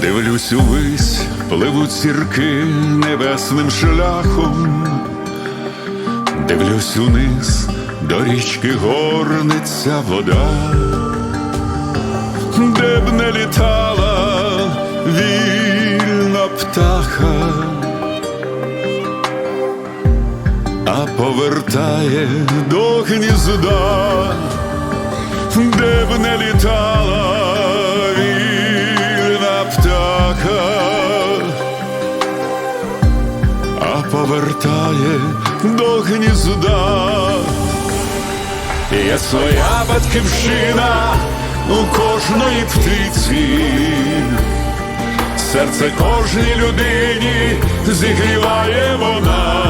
Дивлюсь увись, пливуть зірки небесним шляхом, дивлюсь униз, до річки горниться вода, де б не літала вільна птаха, а повертає до гнізда, де б не літала повертає до гнізда. Є своя батьківщина у кожної птиці, серце кожній людині зігріває вона.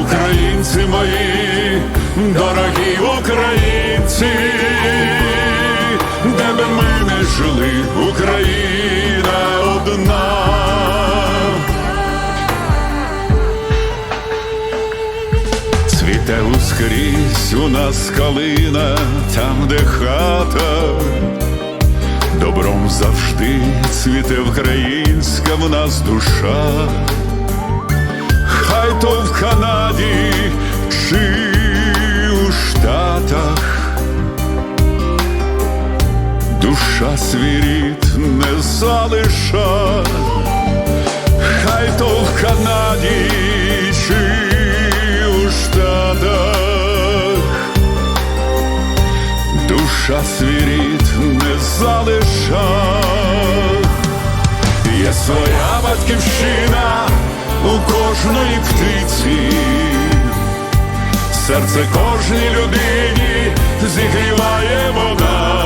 Українці мої, дорогі українці, де би ми не жили, Цвіте ускрізь у нас калина, там, де хата, добром завжди цвіте українська в нас душа, хай то в Канаді чи у Штатах. Душа свій не залиша, хай то в Канаді душа свій рід не залиша, є своя батьківщина у кожної птиці, серце кожній людині зігріває вона.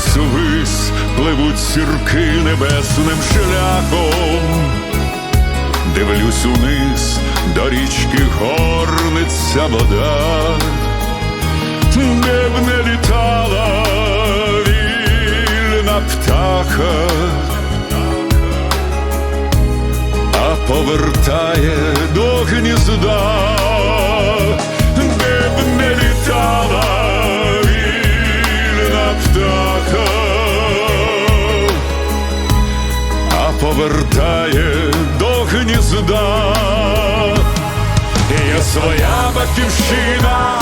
Дивлюсь увись, пливуть сірки небесним шляхом. Дивлюсь униз, до річки горниться вода, де б не літала вільна птаха, а повертає повертає до гнізда. Є своя батьківщина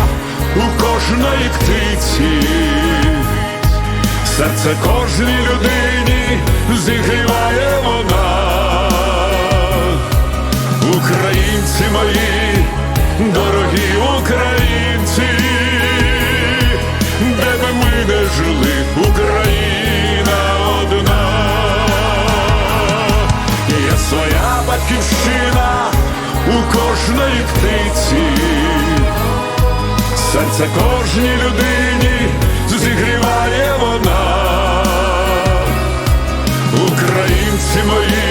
у кожної птиці, серце кожній людині батьківщина у кожної птиці, серце кожній людині зігріває вона, українці мої.